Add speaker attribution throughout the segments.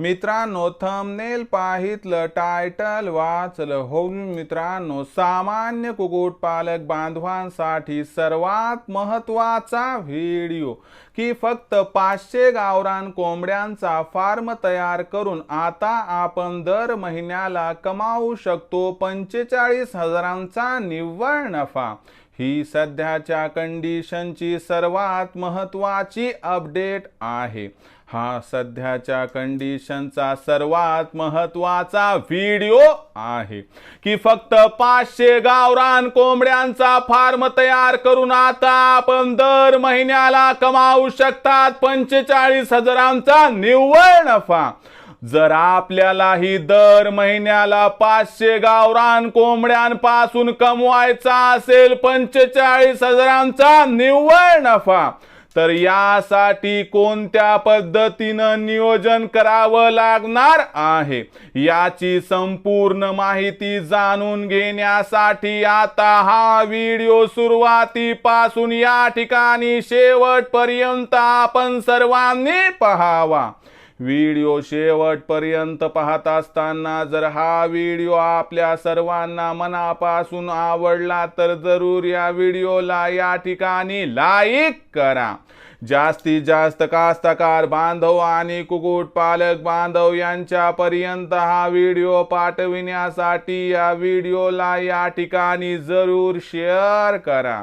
Speaker 1: मित्रांनो thumbnail पाहितलं title वाचलं. हो मित्रांनो सामान्य कुक्कुटपालक बांधवांसाठी सर्वात महत्त्वाचा व्हिडिओ की फक्त पाचशे गावरान कोंबड्यांचा फार्म तयार करून आता आपण दर महिन्याला कमावू शकतो पंचेचाळीस हजारांचा निव्वळ नफा. ही सध्याच्या कंडिशनची सर्वात महत्वाची अपडेट आहे. हा सध्याच्या कंडिशनचा सर्वात महत्त्वाचा व्हिडिओ आहे. की फक्त पाचशे गावरान कोंबड्यांचा फार्म तयार करून आता आपण दर महिन्याला कमावू शकतात पंचेचाळीस हजारांचा निव्वळ नफा. जर आपल्यालाही दर महिन्याला पाचशे गावरान कोंबड्यांपासून कमवायचा असेल पंचेचाळीस हजारांचा निव्वळ नफा तर यासाठी कोणत्या पद्धतीनं नियोजन करावं लागणार आहे? याची संपूर्ण माहिती जाणून घेण्यासाठी आता हा व्हिडिओ सुरुवातीपासून या ठिकाणी शेवटपर्यंत आपण सर्वांनी पहावा. व्हिडिओ शेवटपर्यंत पाहत असताना जर हा व्हिडिओ आपल्या सर्वांना मनापासून आवडला तर जरूर या व्हिडिओला या ठिकाणी लाईक करा. जास्तीत जास्त कास्तकार बांधव आणि कुक्कुटपालक बांधव यांच्यापर्यंत हा व्हिडिओ पाठविण्यासाठी या व्हिडिओला या ठिकाणी जरूर शेअर करा.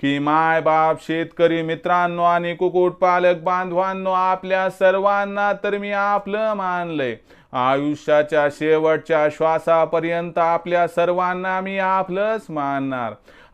Speaker 1: की माय बाप शेतकरी मित्रांनो आणि कुक्कुटपालक बांधवांनो आपल्या सर्वांना तर मी आपलं मानलंय. आयुष्याच्या शेवटच्या श्वासापर्यंत आपल्या सर्वांना मी आपलंच मानणार.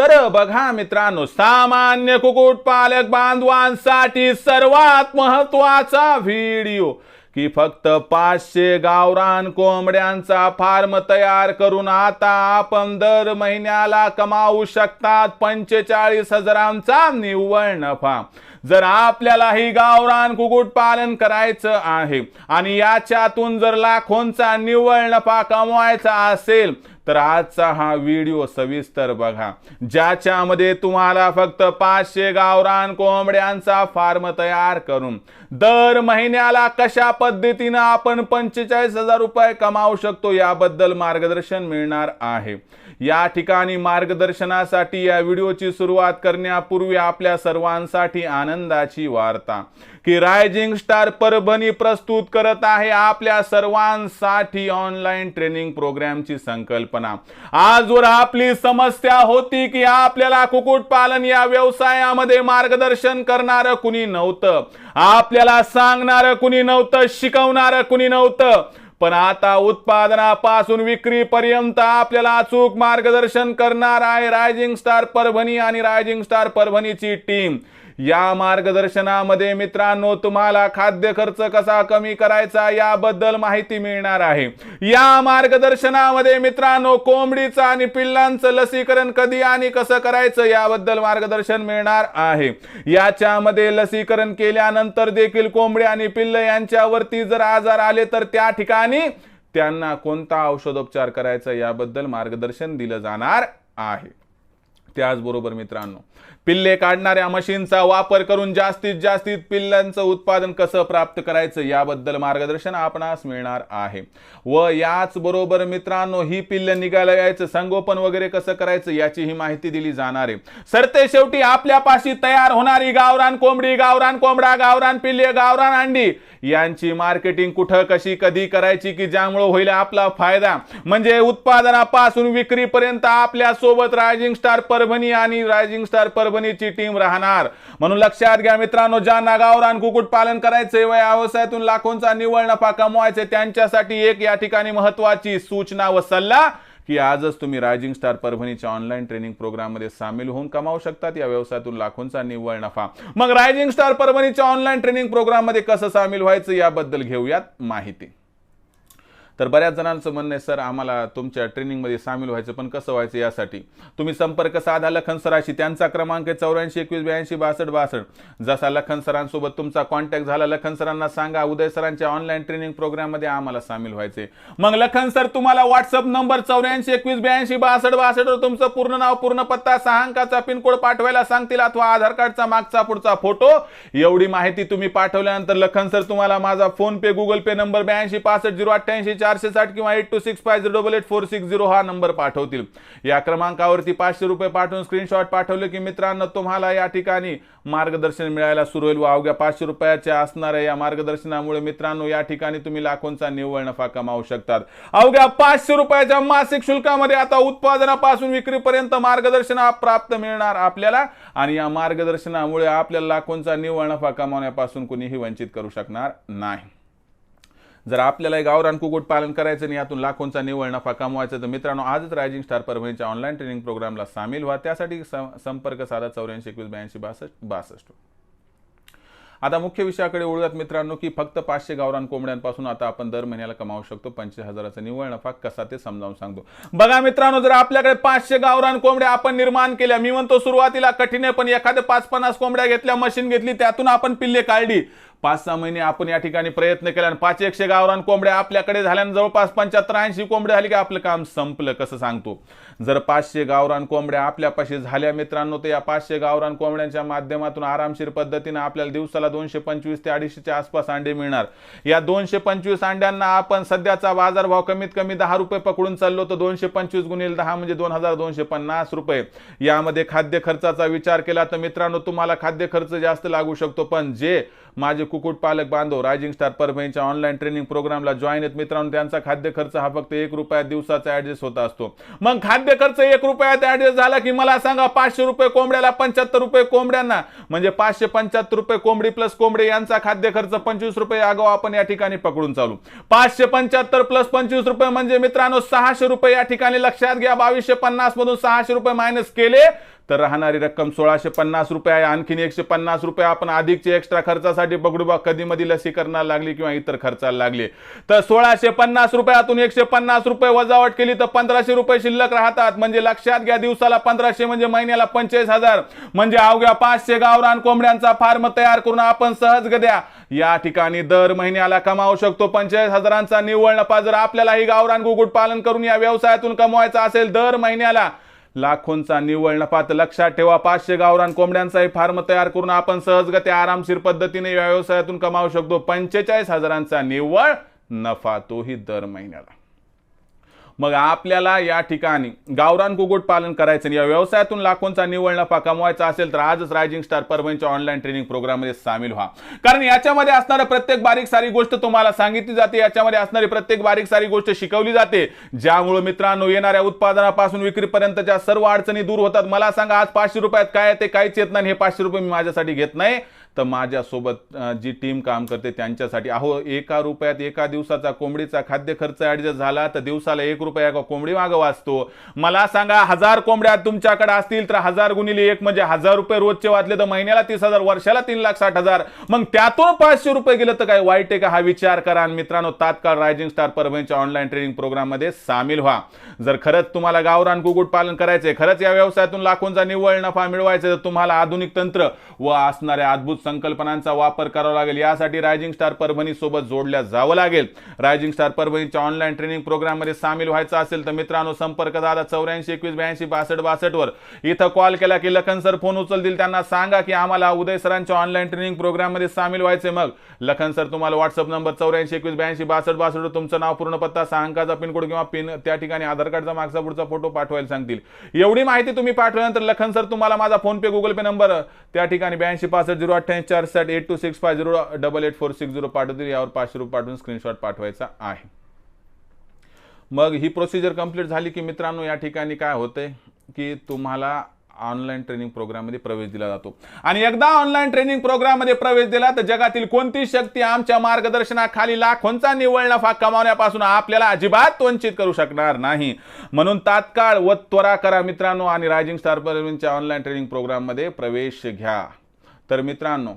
Speaker 1: तर बघा मित्रांनो सामान्य कुक्कुटपालक बांधवांसाठी सर्वात महत्त्वाचा व्हिडिओ की फक्त पाचशे गावरान कोंबड्यांचा फार्म तयार करून आता आपण दर महिन्याला कमावू शकतात पंचेचाळीस हजारांचा निव्वळ नफा. जर आपल्याला ही गावरान कुक्कुटपालन करायचं आहे आणि याच्यातून जर लाखोंचा निव्वळ नफा कमवायचा असेल तर आजचा हा व्हिडिओ सविस्तर बघा. ज्याच्यामध्ये तुम्हाला फक्त पाचशे गावरान कोंबड्यांचा फार्म तयार करून दर महिन्याला कशा पद्धतीनं आपण पंचेचाळीस हजार रुपये कमावू शकतो याबद्दल मार्गदर्शन मिळणार आहे. या ठिकाणी मार्गदर्शनासाठी या व्हिडिओची सुरुवात करण्यापूर्वी आपल्या सर्वांसाठी आनंदाची वार्ता. की रायझिंग स्टार परभणी प्रस्तुत करत आहे आपल्या सर्वांसाठी ऑनलाईन ट्रेनिंग प्रोग्रामची संकल्पना. आजवर आपली समस्या होती की आपल्याला कुक्कुटपालन या व्यवसायामध्ये मार्गदर्शन करणारं कुणी नव्हतं. आपल्याला सांगणारं कुणी नव्हतं शिकवणारं कुणी नव्हतं. पण आता उत्पादनापासून विक्रीपर्यंत आपल्याला अचूक मार्गदर्शन करणार आहे रायझिंग स्टार परभणी आणि रायझिंग स्टार परभणीची टीम. या मार्गदर्शनामध्ये मित्रांनो तुम्हाला खाद्य खर्च कसा कमी करायचा याबद्दल माहिती मिळणार आहे. या मार्गदर्शनामध्ये मित्रांनो कोंबडीचं आणि पिल्लांचं लसीकरण कधी आणि कसं करायचं याबद्दल मार्गदर्शन मिळणार आहे. याच्यामध्ये लसीकरण केल्यानंतर देखील कोंबडी आणि पिल्ल यांच्यावरती जर आजार आले तर त्या ठिकाणी त्यांना कोणता औषधोपचार करायचा याबद्दल मार्गदर्शन दिलं जाणार आहे. त्याचबरोबर मित्रांनो पिल्ले काढणाऱ्या मशीनचा वापर करून जास्तीत जास्तीत पिल्लांचं उत्पादन कसं प्राप्त करायचं याबद्दल मार्गदर्शन आपणास मिळणार आहे. व याच बरोबर मित्रांनो ही पिल्ल निघायला यायचं संगोपन वगैरे कसं करायचं याची ही माहिती दिली जाणार आहे. सरते शेवटी आपल्यापाशी तयार होणारी गावरान कोंबडी गावरान कोंबडा गावरान पिल्ले गावरान अंडी यांची मार्केटिंग कुठं कशी कधी करायची की ज्यामुळे होईल आपला फायदा? म्हणजे उत्पादनापासून विक्रीपर्यंत आपल्यासोबत रायझिंग स्टार परभणी आणि रायझिंग स्टार परभणीची टीम राहणार. म्हणून लक्षात घ्या मित्रांनो ज्या गावरान कुक्कुट पालन करायचे व या व्यवसायातून लाखोंचा निव्वळ नफा कमवायचे त्यांच्यासाठी एक या ठिकाणी महत्वाची सूचना व सल्ला की आजच तुम्ही रायझिंग स्टार परभणीच्या ऑनलाईन ट्रेनिंग प्रोग्राममध्ये सामील होऊन कमावू शकतात या व्यवसायातून लाखोंचा निव्वळ नफा. मग रायझिंग स्टार परभणीच्या ऑनलाईन ट्रेनिंग प्रोग्राममध्ये कसं सामील व्हायचं याबद्दल घेऊयात माहिती. तर बऱ्याच जणांचं म्हणणं आहे सर आम्हाला तुमच्या ट्रेनिंगमध्ये सामील व्हायचं पण कसं व्हायचं यासाठी? तुम्ही संपर्क साधा लखन सराशी त्यांचा क्रमांक आहे चौऱ्याऐंशी एकवीस ब्याऐंशी बासष्ट बासष्ट. जसा लखन सरांसोबत तुमचा कॉन्टॅक्ट झाला लखन सरांना सांगा उदय सरांच्या ऑनलाईन ट्रेनिंग प्रोग्राममध्ये आम्हाला सामील व्हायचे मग लखन सर तुम्हाला व्हॉट्सअप नंबर चौऱ्याऐंशी एकवीस ब्याऐंशी बासष्ट बासष्टवर तुमचं पूर्ण नाव पूर्ण पत्ता सहा अंकाचा पिनकोड पाठवायला सांगतील अथवा आधार कार्डचा मागचा पुढचा फोटो. एवढी माहिती तुम्ही पाठवल्यानंतर लखन सर तुम्हाला माझा PhonePe Google Pay number ब्याऐंशी पासष्ट झिरो अठ्ठ्याऐंशी चार चारशे साठ किंवा eight two six five zero double eight four six zero हा नंबर पाठवतील. या क्रमांकावरती पाचशे रुपये पाठवून स्क्रीनशॉट पाठवले की मित्रांनो तुम्हाला या ठिकाणी मार्गदर्शन मिळायला सुरू होईल. व अवघ्या पाचशे रुपयाच्या असणाऱ्या या मार्गदर्शनामुळे मित्रांनो या ठिकाणी तुम्ही लाखोंचा निव्वळ नफा कमावू शकतात. अवघ्या पाचशे रुपयाच्या मासिक शुल्कामध्ये आता उत्पादनापासून विक्रीपर्यंत मार्गदर्शन प्राप्त मिळणार आपल्याला. आणि या मार्गदर्शनामुळे आपल्याला लाखोंचा निव्वळ नफा कमावण्यापासून कुणीही वंचित करू शकणार नाही. जर आपल्याला गावरान कुकुट पालन करायचं आणि यातून लाखोंचा निव्वळ नफा कमवायचा तर मित्रांनो आजच रायझिंग स्टार परभणीच्या ऑनलाईन ट्रेनिंग प्रोग्रामला सामील व्हा. त्यासाठी संपर्क साधा चौऱ्याऐंशी एकवीस ब्याऐंशी बासष्ट बासष्ट. आता मुख्य विषयाकडे ओळूयात मित्रांनो की फक्त पाचशे गावरान कोंबड्यांपासून आता आपण दर महिन्याला कमावू शकतो. पंचवीस हजाराचा निव्वळ नफा कसा ते समजावून सांगतो. बघा मित्रांनो जर आपल्याकडे पाचशे गावरान कोंबड्या आपण निर्माण केल्या मी म्हणतो सुरुवातीला कठीण आहे पण एखाद्या पाच पन्नास कोंबड्या घेतल्या मशीन घेतली त्यातून आपण पिल्ले काढली. पाच सहा महिने आपण या ठिकाणी प्रयत्न केला आणि पाच एकशे गावरान कोंबड्या आपल्याकडे झाल्यानं जवळपास पंच्याहत्तर ऐंशी कोंबड्या झाली की आपलं काम संपलं कसं सांगतो? जर पाचशे गावरान कोंबड्या आपल्यापाशी झाल्या मित्रांनो तर या पाचशे गावरान कोंबड्यांच्या माध्यमातून आरामशीर पद्धतीनं आपल्याला दिवसाला दोनशे पंचवीस ते अडीचशेच्या आसपास अंडे मिळणार. या दोनशे पंचवीस अंड्यांना आपण सध्याचा बाजारभाव कमीत कमी दहा रुपये पकडून चाललो तर दोनशे पंचवीस गुणिले दहा म्हणजे दोन हजार दोनशे पन्नास रुपये. यामध्ये खाद्य खर्चाचा विचार केला तर मित्रांनो तुम्हाला खाद्य खर्च जास्त लागू शकतो पण जे माझे कुक्कुटपालक बांधव रायझिंग स्टार परभणीच्या ऑनलाईन ट्रेनिंग प्रोग्रामला जॉईन आहेत मित्रांनो. त्यांचा खाद्य खर्च हा फक्त एक रुपया दिवसाचा ऍडजस्ट होत असतो. मग खाद्य खर्च एक रुपयात ऍडजस्ट झाला की मला सांगा पाचशे रुपये कोंबड्याला पंच्याहत्तर रुपये कोंबड्यांना? म्हणजे पाचशे पंच्याहत्तर रुपये कोंबडी प्लस कोंबडी यांचा खाद्य खर्च पंचवीस रुपये. आगाव आपण या ठिकाणी पकडून चालू. पाचशे पंच्याहत्तर प्लस पंचवीस रुपये म्हणजे मित्रांनो सहाशे रुपये या ठिकाणी लक्षात घ्या. बावीसशे पन्नास मधून सहाशे रुपये मायनस केले. तर राहणारी रक्कम सोळाशे पन्नास रुपये आहे. आणखीन एकशे पन्नास रुपये आपण अधिकचे एक्स्ट्रा खर्चासाठी बघडू बा कधी मध्ये लसीकरणाला लागली किंवा इतर खर्चाला लागले. तर सोळाशे पन्नास रुपयातून एकशे पन्नास रुपये वजावट केली तर पंधराशे रुपये शिल्लक राहतात. म्हणजे लक्षात घ्या दिवसाला पंधराशे म्हणजे महिन्याला पंचेचाळीस हजार. म्हणजे अवघ्या पाचशे गावरान कोंबड्यांचा फार्म तयार करून आपण सहज गद्या. या ठिकाणी दर महिन्याला कमावू शकतो पंचेचाळीस हजारांचा निव्वळ नफा. जर आपल्यालाही गावरान कुक्कुट पालन करून या व्यवसायातून कमवायचा असेल दर महिन्याला लाखोंचा निव्वळ नफा तर लक्षात ठेवा पाचशे गावरान कोंबड्यांचाही फार्म तयार करून आपण सहजगत्या आरामशीर पद्धतीने या व्यवसायातून कमावू शकतो. पंचेचाळीस हजारांचा निव्वळ नफा तोही दर महिन्याला. मग आपल्याला या ठिकाणी गावरान कुक्कुट पालन करायचं या व्यवसायातून लाखोंचा निवड नफा कमवायचा असेल तर आजच रायझिंग स्टार परभणीच्या ऑनलाईन ट्रेनिंग प्रोग्राममध्ये सामील व्हा. कारण याच्यामध्ये असणारं प्रत्येक बारीक सारी गोष्ट तुम्हाला सांगितली जाते याच्यामध्ये असणारी प्रत्येक बारीक सारी गोष्ट शिकवली जाते. ज्यामुळे मित्रांनो येणाऱ्या उत्पादनापासून विक्रीपर्यंतच्या सर्व अडचणी दूर होतात. मला सांगा आज पाचशे रुपयात काय ते काहीच येत नाही हे पाचशे रुपये मी माझ्यासाठी घेत नाही. तर माझ्यासोबत जी टीम काम करते त्यांच्यासाठी. अहो एका रुपयात एका दिवसाचा कोंबडीचा खाद्य खर्च ॲडजस्ट झाला तर दिवसाला एक रुपया एका कोंबडी मागं वाचतो? मला सांगा हजार कोंबड्या तुमच्याकडे असतील तर हजार गुणिले एक म्हणजे हजार रुपये रोजचे वाचले तर महिन्याला तीस हजार वर्षाला तीन लाख साठ हजार. मग त्यातून पाचशे रुपये गेलं तर काय वाईट आहे का? हा विचार करा. आणि मित्रांनो तात्काळ रायझिंग स्टार परभणीच्या ऑनलाईन ट्रेनिंग प्रोग्राममध्ये सामील व्हा. जर खरंच तुम्हाला गावरान कुकुट पालन आहे खरंच या व्यवसायातून लाखोंचा निव्वळ नफा मिळवायचा तर तुम्हाला आधुनिक तंत्र व असणाऱ्या अद्भुत संकल्पनांचा वापर करावा लागेल. यासाठी रायझिंग स्टार परभणी सोबत जोडल्या जावं लागेल. रायझिंग स्टार परभणीच्या ऑनलाईन ट्रेनिंग प्रोग्राममध्ये सामील व्हायचं असेल तर मित्रांनो संपर्क साधा चौऱ्याऐंशी एकवीस ब्याऐंशी बासष्ट बासष्ट वर. इथं कॉल केला की लखन सर फोन उचलतील. त्यांना सांगा की आम्हाला उदय सरांच्या ऑनलाईन ट्रेनिंग प्रोग्राममध्ये सामील व्हायचे मग. लखन सर तुम्हाला व्हॉट्सअप नंबर चौऱ्याऐंशी एकवीस ब्याऐंशी बासष्ट बासष्ट तुमचं नाव पूर्ण पत्ता सहा अंकाचा पिनकोड किंवा पिन त्या ठिकाणी आधार कार्डचा मागचा पुढचा फोटो पाठवायला सांगतील. एवढी माहिती तुम्ही पाठवल्यानंतर लखन सर तुम्हाला माझा PhonePe Google Pay number त्या ठिकाणी ब्याऐंशी पासष्ट झिरो अठ्ठ्याऐंशी चार साठ eight two six five zero double eight four six zero पाठवतील यावर पाचशे रुपये पाठवून स्क्रीनशॉट पाठवायचा आहे. मग ही प्रोसिजर कंप्लीट झाली की मित्रांनो या ठिकाणी काय होतंय की तुम्हाला ऑनलाईन ट्रेनिंग प्रोग्राममध्ये प्रवेश दिला जातो. आणि एकदा ऑनलाईन ट्रेनिंग प्रोग्राममध्ये प्रवेश दिला तर जगातील कोणती शक्ती आमच्या मार्गदर्शनाखाली लाखोंचा निव्वळ नफा कमावण्यापासून आपल्याला अजिबात वंचित करू शकणार नाही. म्हणून तात्काळ व त्वरा करा मित्रांनो आणि रायझिंग स्टार पर्विनच्या ऑनलाईन ट्रेनिंग प्रोग्राममध्ये प्रवेश घ्या. तर मित्रांनो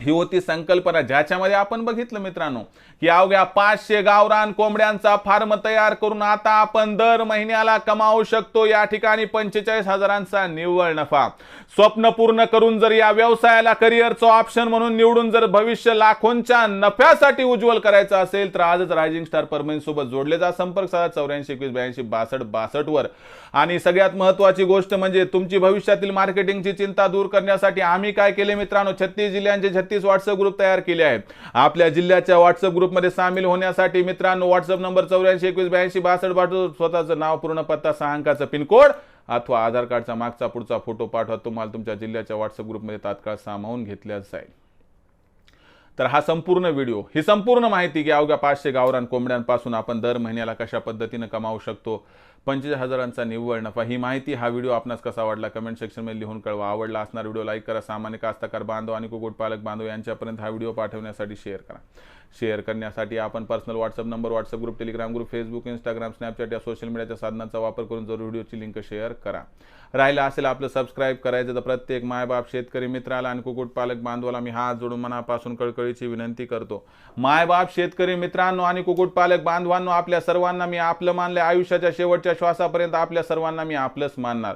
Speaker 1: ही होती संकल्पना. ज्याच्यामध्ये आपण बघितलं मित्रांनो की अवघ्या पाचशे गावरान कोंबड्यांचा फार्म तयार करून आता आपण दर महिन्याला कमावू शकतो. या ठिकाणी पंचेचाळीस हजारांचा निव्वळ नफा. स्वप्न पूर्ण करून जर या व्यवसायाला करिअरचं ऑप्शन म्हणून निवडून जर भविष्य लाखोंच्या नफ्यासाठी उज्ज्वल करायचं असेल तर आजच रायझिंग स्टार परमनंट सोबत जोडले जा संपर्क साधा. चौऱ्याऐंशी एकवीस ब्याऐंशी बासष्ट बासष्ट वर. आणि सगळ्यात महत्वाची गोष्ट म्हणजे तुमची भविष्यातील मार्केटिंगची चिंता दूर करण्यासाठी आम्ही काय केले मित्रांनो? छत्तीस जिल्ह्यांचे छत्तीस व्हॉट्सअप ग्रुप तयार केले आहेत. आपल्या जिल्ह्याच्या व्हॉट्सअप ग्रुपमध्ये सामील होण्यासाठी मित्रांनो व्हॉट्सअप नंबर चौऱ्याऐंशी एकवीस ब्याऐंशी बासष्ट पाठवून स्वतःचं नाव पूर्ण पत्ता सहा अंकाचा पिनकोड अथवा आधार कार्डचा मागचा पुढचा फोटो पाठवा. तुम्हाला तुमच्या जिल्ह्याच्या व्हॉट्सअप ग्रुपमध्ये तात्काळ सामावून घेतल्या जाईल. तर हा संपूर्ण व्हिडिओ ही संपूर्ण माहिती की अवघ्या पाचशे गावरान कोंबड्यांपासून आपण दर महिन्याला कशा पद्धतीनं कमावू शकतो? पंचवीस हजारांचा निव्वळ नफा. ही माहिती हा व्हिडिओ आपणास कसा वाटला? कमेंट सेक्शनमध्ये लिहून कळवा. आवडला असणार व्हिडिओ लाईक करा. सामान्य कास्तकार बांधव आणि कुक्कुटपालक बांधव यांच्यापर्यंत हा व्हिडिओ पाठवण्यासाठी शेअर करा. शेअर करण्यासाठी आपण personal WhatsApp number WhatsApp group Telegram group Facebook Instagram Snapchat या सोशल मीडियाच्या साधनांचा वापर करून जरूर व्हिडिओची लिंक शेअर करा. राहिलं असेल आपलं सबस्क्राईब करायचं तर प्रत्येक मायबाप शेतकरी मित्राला आणि कुक्कुटपालक बांधवाला मी हात जोडून मनापासून कळकळीची विनंती करतो. मायबाप शेतकरी मित्रांनो आणि कुक्कुटपालक बांधवांनो आपल्या सर्वांना मी आपलं मानले आयुष्याच्या शेवटच्या श्वासापर्यंत आपल्या सर्वांना मी आपलंच मानणार.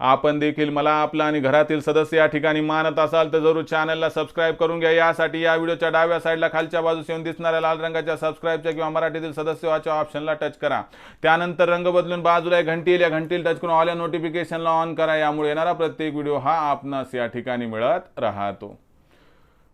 Speaker 1: आपण देखील मला आपलं आणि घरातील सदस्य या ठिकाणी मानत असाल तर जरूर चॅनलला सबस्क्राईब करून घ्या. यासाठी या व्हिडिओच्या डाव्या साईडला खालच्या बाजूस येऊन दिसणाऱ्या लाल रंगाच्या सबस्क्राईबच्या किंवा मराठीतील सदस्य व्हाच्या ऑप्शनला टच करा. त्यानंतर रंग बदलून बाजूला एक घंटी येईल या घंटीला टच करून ऑल या नोटिफिकेशनला ऑन करा. यामुळे येणारा प्रत्येक व्हिडिओ हा आपणास या ठिकाणी मिळत राहतो.